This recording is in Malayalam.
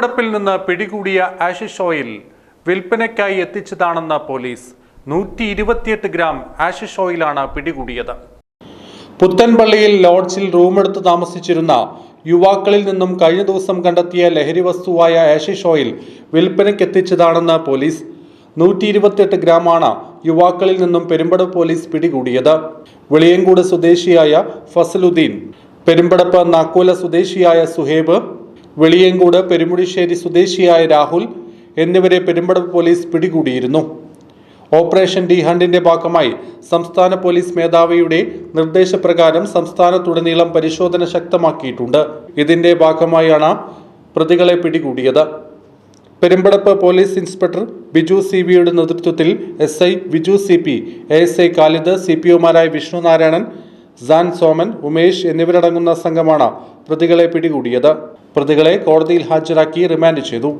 പെരുമ്പടപ്പിൽ നിന്ന് പിടികൂടിയ ആഷിഷ് ഓയിൽ വിൽപ്പനയ്ക്കായി എത്തിച്ചതാണെന്ന് പോലീസ്. നൂറ്റി ഇരുപത്തിയെട്ട് ഗ്രാം ആഷിഷ് ഓയിലാണ് പിടികൂടിയത്. പുത്തൻപള്ളിയിൽ ലോഡ്ജിൽ റൂമെടുത്ത് താമസിച്ചിരുന്ന യുവാക്കളിൽ നിന്നും കഴിഞ്ഞ ദിവസം കണ്ടെത്തിയ ലഹരി വസ്തുവായ ആഷിഷ് ഓയിൽ വിൽപ്പനയ്ക്കെത്തിച്ചതാണെന്ന് പോലീസ്. നൂറ്റി ഇരുപത്തിയെട്ട് ഗ്രാമാണ് യുവാക്കളിൽ നിന്നും പെരുമ്പടപ്പ് പോലീസ് പിടികൂടിയത്. വെളിയങ്കോട് സ്വദേശിയായ ഫസലുദ്ദീൻ. പെരുമ്പടപ്പ് നാക്കോല സ്വദേശിയായ സുഹേബ്. വെളിയങ്കോട് പെരുമുടിശ്ശേരി സ്വദേശിയായ രാഹുൽ എന്നിവരെ പെരുമ്പടപ്പ് പോലീസ് പിടികൂടിയിരുന്നു. ഓപ്പറേഷൻ ഡി ഹണ്ടിന്റെ ഭാഗമായി സംസ്ഥാന പോലീസ് മേധാവിയുടെ നിർദ്ദേശപ്രകാരം സംസ്ഥാനത്തുടനീളം പരിശോധന ശക്തമാക്കിയിട്ടുണ്ട്. ഇതിന്റെ ഭാഗമായാണ് പ്രതികളെ പിടികൂടിയത്. Perumpadappu police inspector Biju C ബിയുടെ നേതൃത്വത്തിൽ S I Biju C P A S I Khalid C P ഒമാരായ Vishnu Narayanan സാൻ സോമൻ ഉമേഷ് എന്നിവരടങ്ങുന്ന സംഘമാണ് പ്രതികളെ പിടികൂടിയത്. പ്രതികളെ കോടതിയിൽ ഹാജരാക്കി റിമാൻഡ് ചെയ്തു.